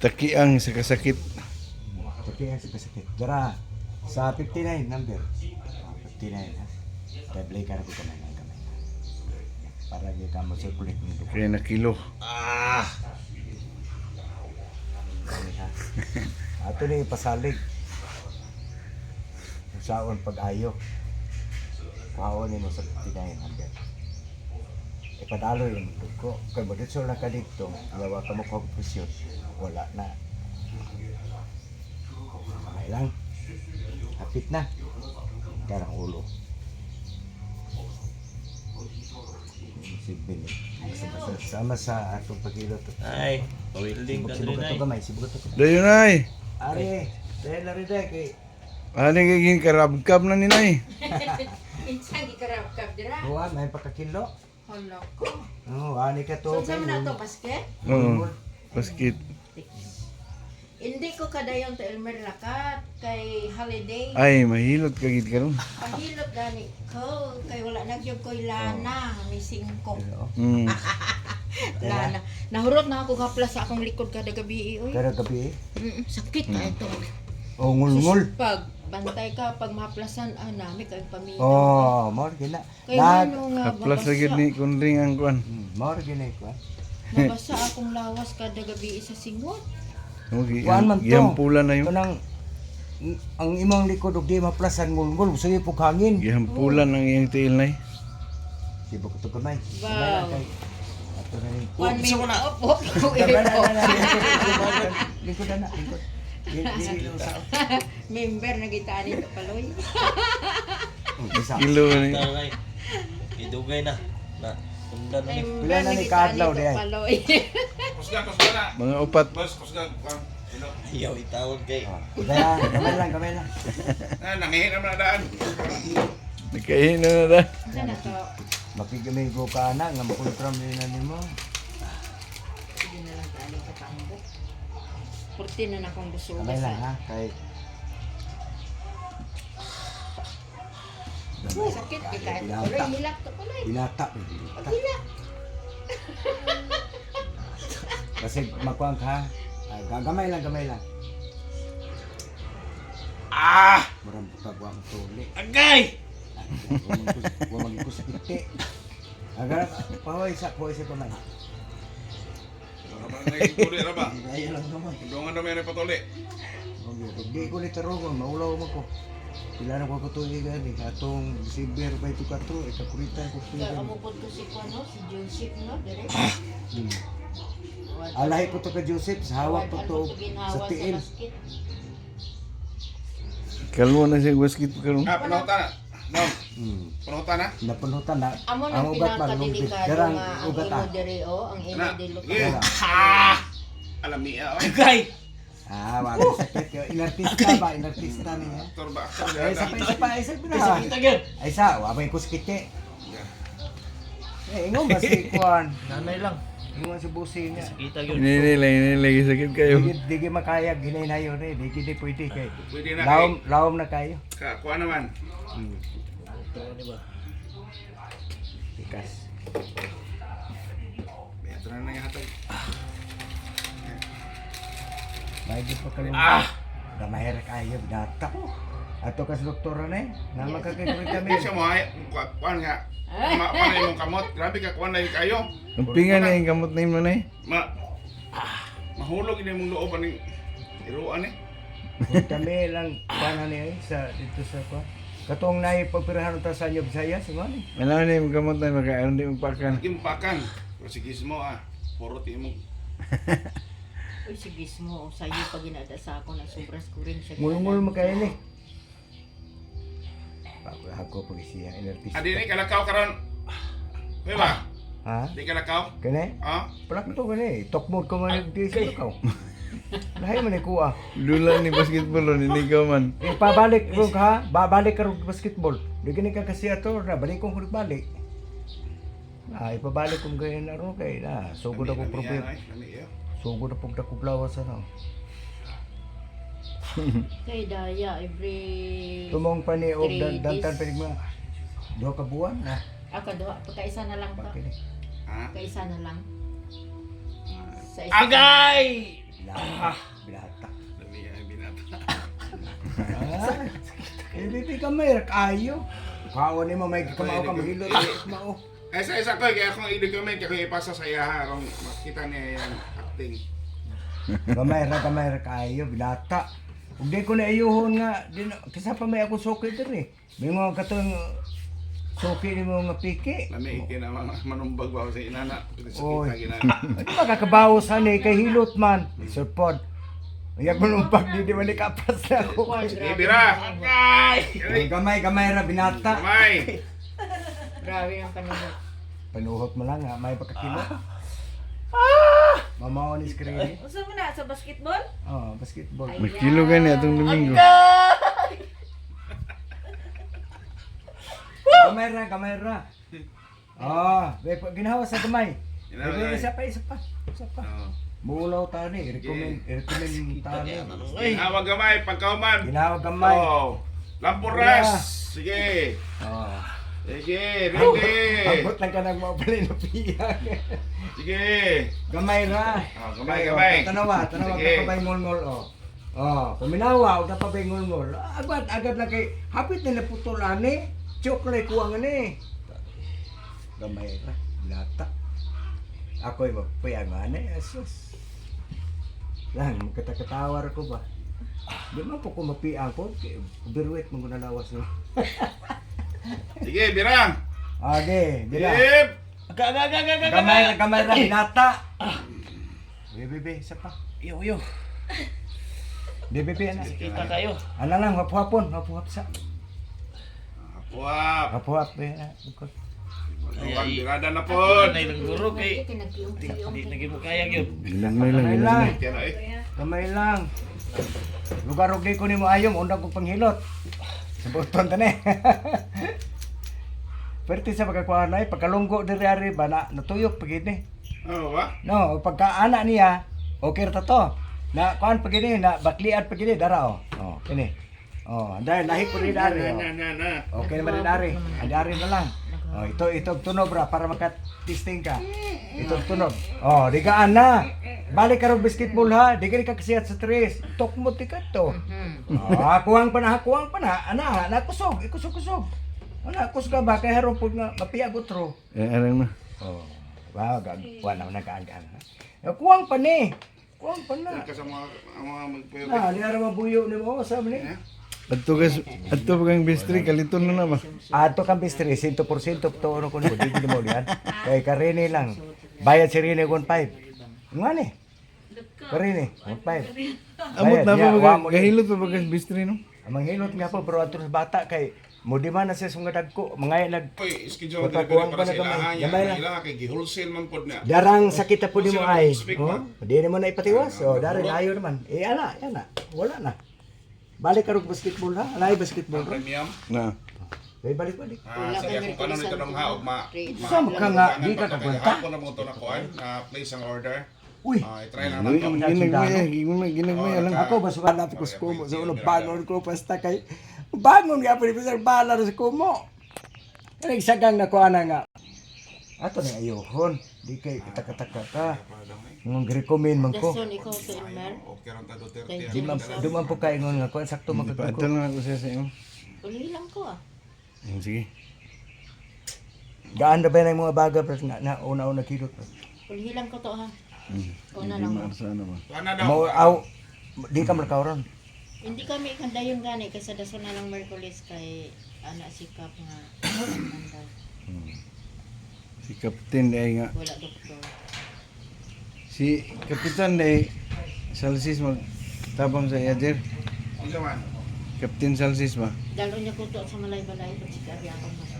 Takiang sa kasakit. Okay, sa kasakit. Dara, sa 59 number. Ah, 59 ha. Tablay ka na ko kamay ng kamay. Para di ka mo circulate ng dugo. Kaya na kilo. Ah! Ato ni pasalig. Usaon pag-ayo. Kuhaon ni mo sa 59 number. Ipadalo yung dugo. Kaya mo dito lang ka dito. Gawa ka mo confusion. Wala na. Okay lang. Hapit na. Karang ulo. Si Billy. Sama sa atong pagilot. Ay, pawilding ka Sibuk ay. gamay, sibuk ito. Dayon ay. Ari, dahil na rin dahil kay Ano giging karabkab na ni nay? Insang gikarap-kap dira. Juan, may pagkakilo. Hala ko. Oo, ani ka to. So, saan na to, basket? Oo. Basket. Hindi ko kadayon to Elmer Lakat kay holiday. Ay, mahilot kagid karon. Pahilot gani ko kay wala na gyud ko'y lana, may singko. Mm. Lana. Nahurot na ako gaplas sa akong likod kada gabi oy. Kada gabi, Mm, sakit na ito. oh, ngul-ngul. Pag bantay ka pag maplasan ah nami kay pamilya. Oh, more gina. Kay Nag, ano nga Haplas mabasa, lagid ni kundring ang kuan. More gina ko. mabasa akong lawas kada gabi sa singot. Okay, Kuan man to. gihampulan na yun. Kanang ang imong likod og di maplasan ngul-ngul, sige pug hangin. Gihampulan ang iyang tiil nay. Sibuk ito gamay. Wow. Gamay na kay. Ato na ni. Gusto mo minute. na? Opo. Gamay na na. Lingkod na na, lingkod. Di- di- di- sa- Member oh, na kita ni Kapaloy. Kilo ni. Idugay na. Na. Sundan ni. Wala na ni kadlaw di ay. Kusgan kusgan na. Mga upat. Bus kusgan. Iyaw itawag kay. Ah, kamay lang, kamay lang, kamay lang. Ah, nangihinam na daan. Nagkahinam na daan. Ano na to? Makigamigo ka na, nga makontram yun na ni mo. Sige na lang tayo sa pangin. 14 na na akong busog. Kamay lang ha, kahit sakit di kahit. Kulay, hilak to kulay. Binata. Binata. Hilak. Kasi magkuhang ka. Ay, ah, gamay lang, gamay lang. Ah! Marang pagwa ang tuli. Agay! Huwag magiging kusakit. Agar, paway sa, paway sa kumain. Raman na yung tuli, raba. Ayaw lang naman. Indungan na meron patuli. Hindi ko ni tarugon, maulaw ko. Pila na ko katuloy gani, atong December 24, ikakuritan ko siya. amupod ko si Kuano, si Joseph no, dire. Hmm. Po to ka Joseph, sa hawak po to sa tiil. Kalmo na siya basket karon. Ah, panuta na. No, Hmm. panuta na. Napunutan na. Amo Ang nang ugat ba, pinakadelikado Darang nga ang ugat imo ah. dire o, ang imo Na. dilo. Yeah. Ah! Alam niya, oy. Agay! Ah, wag sa sakit yun. Inartista ba? Inartista niya. Aktor ba? Aktor Ay, isa pa, isa pa, isa pa na. kita gyud. Ay, isa, wabay ko skite. Eh, ingon ba si Kuan? Nanay lang. Ingon si busi niya. Kita gyud. Inilay, inilay sakit kayo. Digi, digi makaya, ginay na yun eh. Digi di pwede kay. Pwede na Lawom, kay. lawom na kayo. Ka, kuha naman. Hmm. Tikas. Ito na na yung hatag. Baigi pa kayo. Ah! Gamay ra kayo, data. Ato kas doktor na eh. Na magkakikulit kami. Hindi siya mo ay, kuha nga. Ma, kuha na yung kamot. Grabe ka, kuha na yung kayo. Ang pinga na yung kamot na yun nay. Ma, mahulog yun yung loob ng iruan eh. Kami lang paano niya eh, sa dito sa kwa. Katong na pagpirahan ta sa inyo Bisaya, si Mani. Ano na yung kamot na magkaon di magpakan. Impakan. Sige mo ah. Puro ti mo. Uy, sige mo, sa iyo pag ginada sa ako na sobras ko rin siya. Mulmul mo kayo ni. Bago ako pag siya inartista. Adi ni kalakaw karon. Di ba? Ha? Di kalakaw? Kani? Ah? Palak to gani. Talk mode ko man di sa ka. Lahi man ni kuha. Lula ni basketball hindi ka man. Eh, pabalik ko ka, babalik ka rin basketball. Di gani ka kasi ato, na balik kong balik. Ah, ipabalik kong ganyan na ro kay na. Sugod ako problem. Sugod ako dakublawas ano. Kay Daya, every... Tumong pa ni og Three dan dantan days. pa mga duha ka buwan na. Ako, duha, pagkaisa na lang to. Bakit? Ha? Pagkaisa na lang. Sa isa Agay! Binata. Binata. Dami ay binata. Ah, bibi ka may kayo. Kawan ni mo may kamao ka mahilot. Kamao. Ay sa isa ko kaya akong i-document kaya kung ipasa sa iya ha kung makita niya yung acting. Gamay ra gamay ra kayo binata. Ug di ko na iyuhon nga din kisa pa may ako soki diri. May mga katong soki ni mo nga piki. Lami ikin na mga manumbag ba sa inana. Sa Oy. Ano ba kakabawas ani kay hilot man. Surpod. Ayag mo nung pag di di man ikapas na ako. Eh, bira! Ay, Gamay gamay ra binata. Kamay! Grabe ang panunod. Panuhot mo lang ha, may pagkakilo. Mamaw ni screen. Usa mo na sa basketball? Oh, basketball. May kilo gani atong Domingo. Gamay ra, gamay ra. Ah, ginawa sa gamay. Ginawa, gamay. isa pa, isa pa. Isa pa. Oh. Mulaw tani, i-recommend, i-recommend tani. Hawag gamay, pagkauman. Ginawa gamay. Oh. Lampuras! Sige! Oh. Sige, ready! Abot lang ka nang mapalay na piyang. Sige! Gamay ra. Oh, gamay, gamay. Tanawa, tanawa Sige. ka pa ngol-ngol oh. Oh, paminawa, og pa bay ngol-ngol. Agad agad lang kay hapit nila putol ani. Chocolate kuwang ani. Gamay ra, lata. Ako ay magpayag ani, asus. Lang, magkatakatawar ko ba? Di man po ko mapiang ko, kay biruet mo na lawas no. Sige, birang! Age, dira. Yep! Gamay ra, gamay ra, binata. Bebe, bebe, isa pa. Yo, yo. Bebe, bebe, ana. Kita kayo. Ano lang, hapuhapon, hapuhap sa. Wap! Hapuhap, eh. ah, bukod. Magpapang birada na po! Nay lang guro kay Ito nagkiyong-kiyong. di naging mo kaya gyud. Ginagmay lang, ginagmay. lang, na eh. Lugar og ko nimo ayom, undang ko panghilot. Sa buton tani. Perti sa pagkakuha na pagkalunggo diri ari ba na natuyok pagini. Ano ba? No, pagka ana niya, okay ra to. Na kuan pagini na baklian pagini dara oh. Oh, kini. Oh, dahil lahi ko rin ari. Na, Oh. na, na, na. Okay naman din ari. Adi ari na lang. Oh, ito ito tunog ra para makatisting ka. Ito tunog. Oh, digaan na. Balik ka ron basketball ha. Di ka rin kakasiyat sa tres. Tok mo tikat to. Mhm. Oh, kuwang pa na, kuwang pa na. Ana, nakusog, ikusog-kusog. Ana, kus ka ba kay haron pud nga mapiag utro. Eh, arang na. Oh. Wow, gag wala na nagkaan. Kuwang pa ni. Kuwang pa na. Ka sa mga, ang mga magpayo. Na, di ara mabuyo ni mo sa ni. Adto kas adto pa kang bistri kaliton na na ba? Ato kang bistri, 100% to ano ko mo, di di mo yan. Kay Karine lang. Bayad si Rene 1.5. Nga ni. Karine, 1.5. Amot na ba mo- gahilot pa ba kas bistri no? Amang hilot nga po, pero ato sa bata kay Mudi man na siya sunga dagko, mga nag Bata, dili kuwang para pa na sa gamay. lang. Ilahan kay gi-wholesale man pod na. darang sakit po di mo ay. Oh, di naman na ipatiwas. Oh, dari layo naman. Eh ala, ana. Wala na. Balik ka ron basketball ha. Alay basketball. Premium. Na. Eh balik balik. Ah, sige kung kanon ito ng haog ma. ma- Sama ka nga, di ka Kaya kapunta. hapon na mo ito na kuan, na place ang order. Uy, Ah, i-try na Uy, natin. ginagmay, eh, ginagmay, ginagmay alang. Ako basukan natin ko sa kumo. Sa ulo, bangon ko basta kay... Bangon nga po, bisa bala rin sa kumo. Kaya sagang na ko ana nga. Ato na ayohon. Di kay kataka-taka ka. Nung recommend man ko. Dason ikaw sa Elmer. Ron Di man, po kayo nga ko. Sakto Adto magkagko. lang ako sa sa imo. Uli lang ko ah. Hmm, Sige. Gaan na ba na yung mga baga pero na, na una-una kilot. Uli lang ko to ha. Hmm. Ikaw na Hindi lang. na ba? Mo aw di ka malkawron. Hindi kami kandayon gani kasi dason na lang Merkulis kay ana sikap nga andaw. Si Captain ay nga. Wala doktor. Si Kapitan ay Salsis mag tabang sa Yadir. Captain Salsis ba? Dalo niya kuto sa malay-balay pag si Kabi akong mas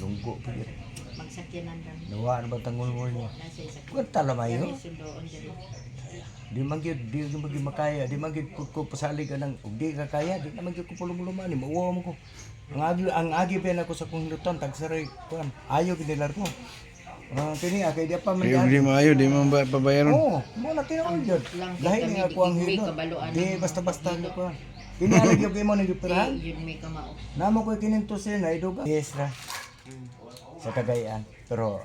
Lungko pa yun. magsakyanan lang. Nawa na ba tangol mo niya? Nasa isa ko. Kung tala mayo. Kami sundoon diri. Di man gyud di man gyud makaya, di man gyud ko, ko pasalig ka ng ug di ka kaya, di naman gyud ko pulong-luman ni mauwa mo ko. Ang agi ang agi pa na ko sa kong luton tag saray kuan. Ayo ginilar ko. Ah, kini akay di pa man yan. di maayo, di man ba pabayaron. Oo, mo na tinuod gyud. Dahil nga ko ang hilot. Di basta-basta ni kuan. Kini ala gyud mo nang gipirahan. Namo ko kininto sila na iduga. Yes ra. Sa Cagayan. Pero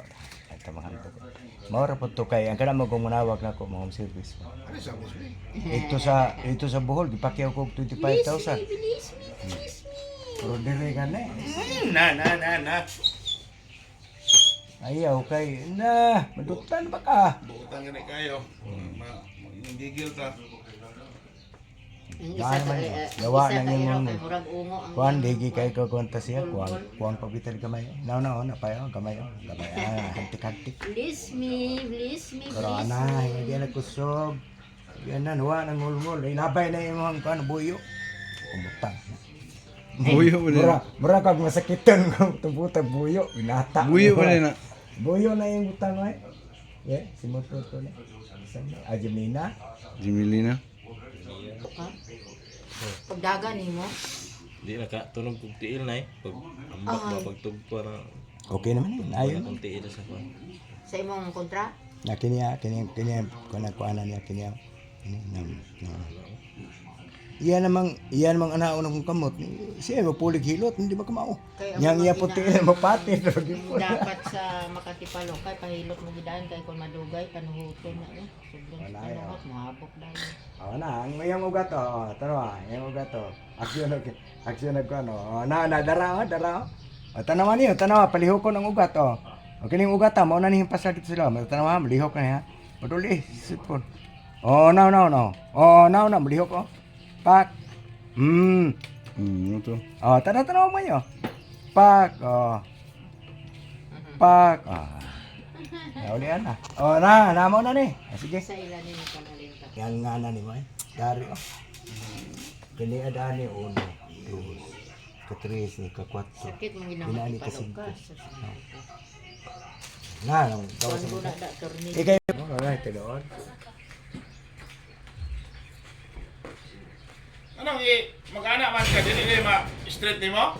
tamahan ko. Maura po to kay ang kana mo kung manawag na ko mo home service. Ano sa mo? Ito sa ito sa Bohol gipakyaw ko og 25,000. Bilis me, bilis me. Pero dire ka na. eh. Na na na na. Ayaw kay na madutan ba ka? Buutan gani kayo. Ma yung gigil ta. Ang isa man ka yun. eh, Gawa isa na ka yung mga- murag ungo ang Kuan digi kay ko konta siya kuan kuan pabitan kamay. Now now na payo kamay. Kamay ah hantik-hantik. Bless me, bless me, Pero bless ana, me. hindi na kusog. Yan na, nuwa ng mulmul. Inabay na yung mga kuan buyo. Kumutang. Buyo mo Mura, na. mura kag masakitan kung tubutag buyo. Binata. Buyo mo na. Buyo na yung butang ay. Yeah, si Moto to na. Saan na? Ajimina. Jimilina. Ka? Pagdagan nimo. Di na ka tunog kog tiil na eh. Pag ambak ba pag tugpo na Okay naman yun. Ayun. kung tiil sa ko. Sa imong kontra? Na kiniya, kiniya, kiniya, kuna kuana niya, kiniya. Kiniya, na, na. Iyan namang, iyan namang anaon akong kamot. Siya, mapulig hilot, hindi ba kamao? Ang Yang iya puti ina- mo pati. Dapat sa makatipalo kay pahilot mo gidaan kay kung madugay panuhuton na eh. Sobrang Wala, panuhot mahabok dahil. Oo na, ang iyang ugat. Oh, taro ah, iyang ugat to. Aksyon nag aksyon nag ano. Oh, na na dara oh, dara. oh. O tanawa niyo, tanawa paliho ko ng ugat oh. O kining ugat ta, mao na nihing pasakit sila. Mo tanawa, malihok na ha. Paduli, sipon. Oh, now now now. Oh, now now malihok ko. Pak. Hmm. Hmm, ito. Oh, tanawa tanawa mo niyo. Pak. Oh. Pak. Ah. Naulian na. Oh, na, na mo na ni. Ah, sige. Sa ilan nimo panalin ka. Yang nga na ni May. Dari oh. Kini ada ni uno, dos, ketres ni ke cuatro. Sakit mo Inani ginamit kasi ka. Na, nang tawo Kuan sa na da tornilyo. Mo na Anong i mag-ana man ka dili ni ma street nimo?